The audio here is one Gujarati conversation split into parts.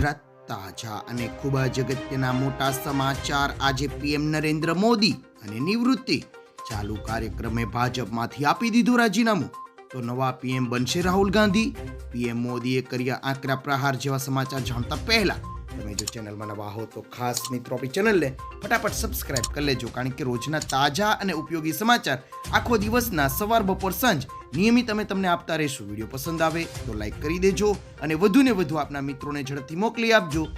ગુજરાત તાજા અને ખૂબ જ અગત્યના મોટા સમાચાર. આજે પીએમ નરેન્દ્ર મોદી અને નિવૃત્તિ ચાલુ કાર્યક્રમે ભાજપમાંથી આપી દીધું રાજીનામું. તો નવા પીએમ બનશે રાહુલ ગાંધી. પીએમ મોદીએ કર્યા આકરા પ્રહાર જેવા સમાચાર જાણતા પહેલા તમે જો ચેનલમાં નવા હો તો ખાસ મિત્રો આપણી ચેનલને ફટાફટ સબસ્ક્રાઇબ કરી લેજો, કારણ કે રોજના તાજા અને ઉપયોગી સમાચાર આખો દિવસના સવાર બપોર સાંજ નિયમિત અમે તમને આપતા રહીશું. વીડિયો પસંદ આવે તો લાઈક કરી દેજો અને વધુને વધુ આપના મિત્રોને ઝડપથી મોકલી આપજો.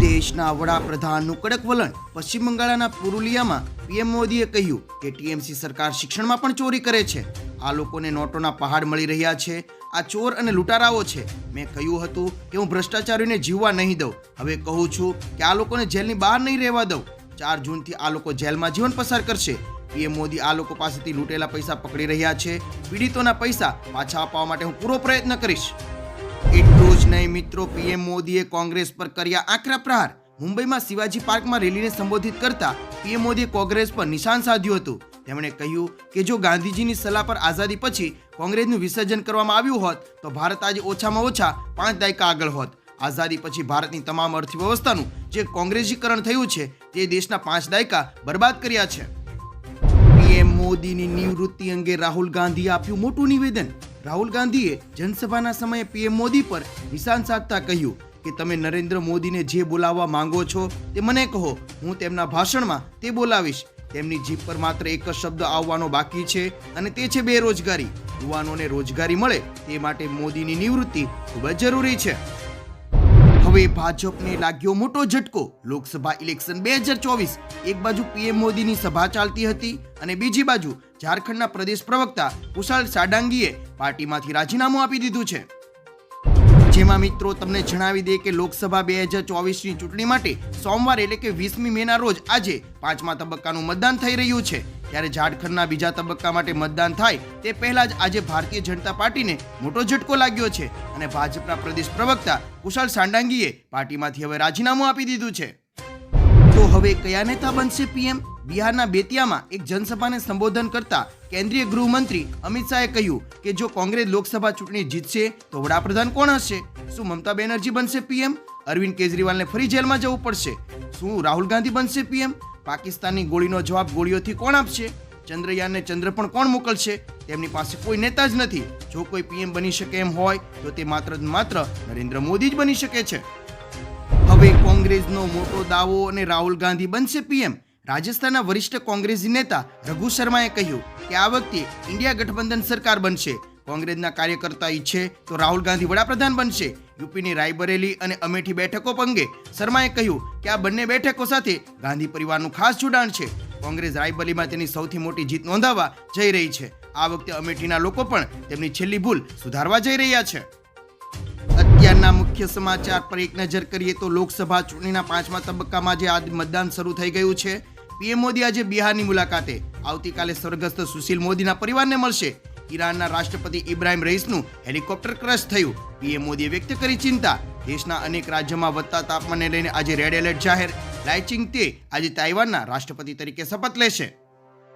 દેશના વડાપ્રધાનનું કડક વલણ પશ્ચિમ બંગાળના પુરુલિયામાં પીએમ મોદીએ કહ્યું કે ટીએમસી સરકાર શિક્ષણમાં પણ ચોરી કરે છે. આ લોકોને નોટોના પહાડ મળી રહ્યા છે. આ ચોર અને લૂંટારાઓ છે. મેં કહ્યું હતું કે હું ભ્રષ્ટાચારીઓને જીવવા નહીં દઉં. હવે કહું છું કે આ લોકોને જેલની બહાર નહીં રહેવા દઉં. ચાર જૂનથી આ લોકો જેલમાં જીવન પસાર કરશે. પીએમ મોદી આ લોકો પાસેથી લૂંટેલા પૈસા પકડી રહ્યા છે. પીડિતોના પૈસા પાછા અપાવવા માટે હું પૂરો પ્રયત્ન કરીશ. એટલું જ નહીં મિત્રો, પીએમ મોદીએ કોંગ્રેસ પર કર્યા આકરા પ્રહાર. મુંબઈમાં શિવાજી પાર્કમાં રેલીને સંબોધિત કરતા પીએમ મોદીએ કોંગ્રેસ પર નિશાન સાધ્યું હતું. તેમણે કહ્યું કે જો ગાંધીજીની સલાહ પર આઝાદી પછી કોંગ્રેસનું વિસર્જન કરવામાં આવ્યું હોત, તો ભારત આજે ઓછામાં ઓછા પાંચ દાયકા આગળ હોત. આઝાદી પછી ભારતની તમામ અર્થવ્યવસ્થાનું જે કોંગ્રેસીકરણ થયું છે, તે દેશના પાંચ દાયકા બરબાદ કર્યા છે. મોદીની નિવૃત્તિ અંગે રાહુલ ગાંધીએ આપ્યું મોટું નિવેદન. રાહુલ ગાંધીએ જનસભાના સમયે પીએમ મોદી પર નિશાન સાધતા કહ્યું કે તમે નરેન્દ્ર મોદીને જે બોલાવવા માંગો છો તે મને કહો. હું તેમના ભાષણમાં તે બોલાવીશ. તેમની જીભ પર માત્ર એક જ શબ્દ આવવાનો બાકી છે અને તે છે બેરોજગારી. યુવાનોને રોજગારી મળે તે માટે મોદીની નિવૃત્તિ ખૂબ જ જરૂરી છે. હવે ભાજપને લાગ્યો મોટો ઝટકો. લોકસભા ઇલેક્શન બે હજાર ચોવીસ. એક બાજુ પીએમ મોદીની સભા ચાલતી હતી અને બીજી બાજુ ઝારખંડના પ્રદેશ પ્રવક્તા કુશાલ સાડાંગીએ પાર્ટીમાંથી રાજીનામું આપી દીધું છે. જેમાં મિત્રો તમને જણાવી દે કે લોકસભા બે હજાર ચોવીસની ચૂંટણી માટે સોમવાર એટલે કે વીસમી મેના રોજ આજે પાંચમા તબક્કાનું મતદાન થઈ રહ્યું છે. ત્યારે ઝારખંડના બીજા તબક્કા માટે મતદાન થાય તે પહેલા જ આજે ભારતીય જનતા પાર્ટીને મોટો ઝટકો લાગ્યો છે અને ભાજપના પ્રદેશ પ્રવક્તા કુશાલ સાંડાંગીએ પાર્ટીમાંથી હવે રાજીનામું આપી દીધું છે. તો હવે કયા નેતા બનશે પીએમ? બિહારના બેતિયામાં એક જનસભાને સંબોધન કરતા કેન્દ્રીય ગૃહમંત્રી અમિત શાહે કહ્યું કે જો કોંગ્રેસ લોકસભા ચૂંટણી જીતશે, તો વડાપ્રધાન કોણ હશે? શું મમતા બેનર્જી બનશે પીએમ? અરવિંદ કેજરીવાલને ફરી જેલમાં જવું પડશે. શું રાહુલ ગાંધી બનશે પીએમ? પાકિસ્તાનની ગોળીનો જવાબ ગોળીઓથી કોણ આપશે? ચંદ્રયાનને ચંદ્ર પણ કોણ મોકલશે? તેમની પાસે કોઈ નેતા જ નથી. જો કોઈ પીએમ બની શકે એમ હોય, તો તે માત્ર માત્ર નરેન્દ્ર મોદી જ બની શકે છે. હવે કોંગ્રેસનો મોટો દાવો અને રાહુલ ગાંધી બનશે પીએમ. રાજસ્થાનના વરિષ્ઠ કોંગ્રેસી નેતા રઘુ શર્માએ કહ્યું કે આ વખતે ઇન્ડિયા ગઠબંધન સરકાર બનશે. કોંગ્રેસના કાર્યકર્તા ઈચ્છે તો રાહુલ ગાંધી વડાપ્રધાન બનશે. યુપીની રાયબરેલી અને અમેઠી બેઠકો અંગે શર્માએ કહ્યું કે આ બંને બેઠકો સાથે ગાંધી પરિવારનું ખાસ જોડાણ છે. કોંગ્રેસ રાયબરેલીમાં તેની સૌથી મોટી જીત નોંધાવવા જઈ રહી છે. આ વખતે અમેઠીના લોકો પણ તેમની છેલ્લી ભૂલ સુધારવા જઈ રહ્યા છે. અત્યારના મુખ્ય સમાચાર પર એક નજર કરીએ તો લોકસભા ચૂંટણીના પાંચમા તબક્કામાં જે આજ મતદાન શરૂ થઈ ગયું છે, પીએમ મોદી આજે બિહારની મુલાકાતે. આવતીકાલે સ્વર્ગસ્થ સુશીલ મોદીના પરિવારને મળશે. ઈરાનના રાષ્ટ્રપતિ ઇબ્રાહિમ રઈસનું હેલિકોપ્ટર ક્રશ થયું. પીએમ મોદીએ વ્યક્ત કરી ચિંતા. દેશના અનેક રાજ્યોમાં વધતા તાપમાનને લઈને આજે રેડ એલર્ટ જાહેર. લાઈચિંગ તે આજે તાઇવાનના રાષ્ટ્રપતિ તરીકે શપથ લેશે.